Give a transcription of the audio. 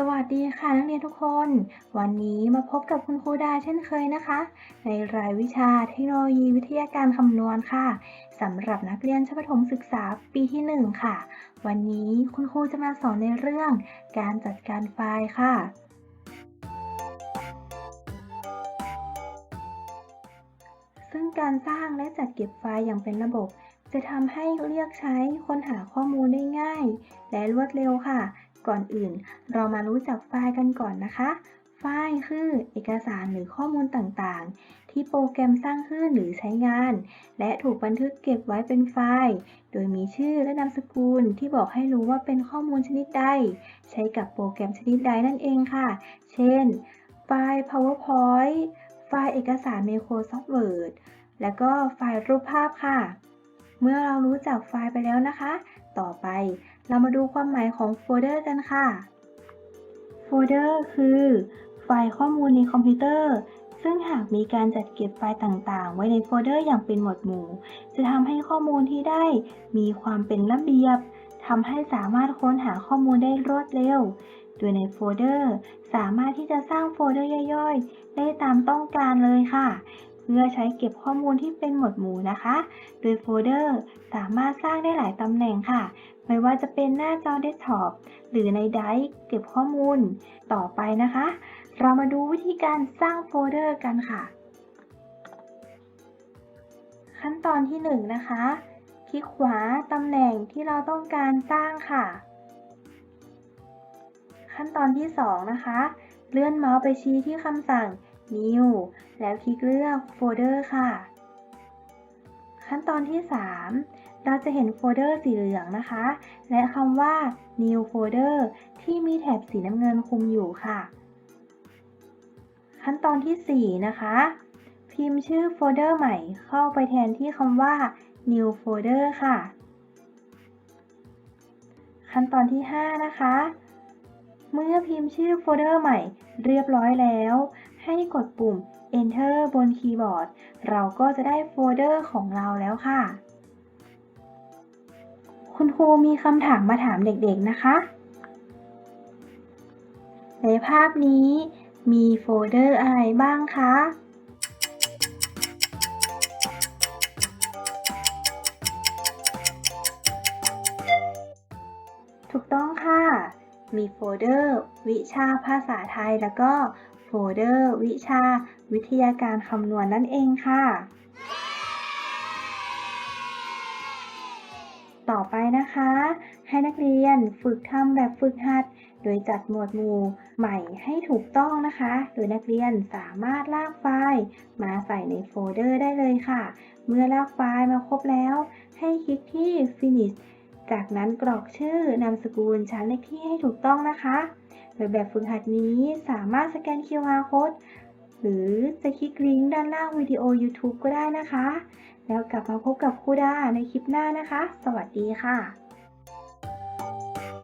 สวัสดีค่ะนักเรียนทุกคน วันนี้มาพบกับคุณครูดาเช่นเคยนะคะ ในรายวิชาเทคโนโลยีวิทยาการคำนวณค่ะสำหรับนักเรียนชั้นประถมศึกษาปีที่ 1 ค่ะ วันนี้คุณครูจะมาสอนในเรื่อง การจัดการไฟล์ค่ะ ซึ่งการสร้างและจัดเก็บไฟล์อย่างเป็นระบบ จะทำให้เรียกใช้ค้นหาข้อมูลได้ง่าย และรวดเร็วค่ะ ก่อนอื่น เรามารู้จักไฟล์กันก่อนนะคะ ไฟล์คือเอกสารหรือข้อมูลต่างๆ ที่โปรแกรมสร้างขึ้นหรือใช้งาน และถูกบันทึกเก็บไว้เป็นไฟล์ โดยมีชื่อและนามสกุลที่บอกให้รู้ว่าเป็นข้อมูลชนิดใด ใช้กับโปรแกรมชนิดใดนั่นเองค่ะ เช่น ไฟล์ PowerPoint ไฟล์เอกสาร Microsoft Word แล้วก็ไฟล์รูปภาพค่ะ เมื่อเรารู้จักไฟล์ไปแล้วนะคะ ต่อไปเรามาดูความหมายของโฟลเดอร์กันค่ะ โฟลเดอร์คือ ไฟล์ข้อมูลในคอมพิวเตอร์ ซึ่งหากมีการจัดเก็บไฟล์ต่างๆ ไว้ในโฟลเดอร์อย่างเป็นหมวดหมู่ จะทำให้ข้อมูลที่ได้มีความเป็นระเบียบทำให้สามารถค้นหาข้อมูลได้รวดเร็ว โดยในโฟลเดอร์ สามารถที่จะสร้างโฟลเดอร์ย่อยๆ ได้ตามต้องการเลยค่ะ พื่อใช้เก็บข้อมูลที่เป็นหมวดหมู่นะคะ โดยโฟลเดอร์สามารถสร้างได้หลายตำแหน่งค่ะ ไม่ว่าจะเป็นหน้าจอเดสก์ท็อปหรือในไดรฟ์เก็บข้อมูลต่อไปนะคะ เรามาดูวิธีการสร้างโฟลเดอร์กันค่ะ ขั้นตอนที่1นะคะ คลิกขวาตำแหน่งที่เราต้องการสร้างค่ะ ขั้นตอนที่ 2 นะคะ เลื่อนเมาส์ไปชี้ที่คำสั่ง New แล้วคลิกเลือกโฟลเดอร์ค่ะ ขั้นตอนที่ 3 เราจะเห็นโฟลเดอร์สีเหลืองนะคะ และคำว่า New Folder ที่มีแถบสีน้ำเงินคุมอยู่ค่ะ ขั้นตอนที่ 4 นะคะ พิมพ์ชื่อโฟลเดอร์ใหม่เข้าไปแทนที่คำว่า New Folder ค่ะ ขั้นตอนที่ 5 นะคะ เมื่อพิมพ์ชื่อโฟลเดอร์ใหม่เรียบร้อยแล้ว ให้กดปุ่ม Enter บนคีย์บอร์ด เราก็จะได้โฟลเดอร์ของเราแล้วค่ะ คุณครูมีคำถามมาถามเด็กๆนะคะ ในภาพนี้มีโฟลเดอร์อะไรบ้างคะถูกต้องค่ะ มีโฟลเดอร์ วิชาภาษาไทยแล้วก็ โฟลเดอร์ วิชา วิทยาการคำนวณนั่นเองค่ะ ต่อไปนะคะ ให้นักเรียนฝึกทำแบบฝึกหัด โดยจัดหมวดหมู่ใหม่ให้ถูกต้องนะคะ โดยนักเรียนสามารถลากไฟล์มาใส่ในโฟลเดอร์ได้เลยค่ะ เมื่อลากไฟล์มาครบแล้ว ให้คลิกที่ finish จากนั้นกรอกชื่อนามสกุลชั้นเลขที่ให้ถูกต้องนะคะ โดยแบบฝึกหัดนี้สามารถสแกน QR code หรือจะคลิกลิงก์ด้านล่างวิดีโอ YouTube ก็ได้นะคะ แล้วกลับมาพบกับครูดาในคลิปหน้านะคะ สวัสดีค่ะ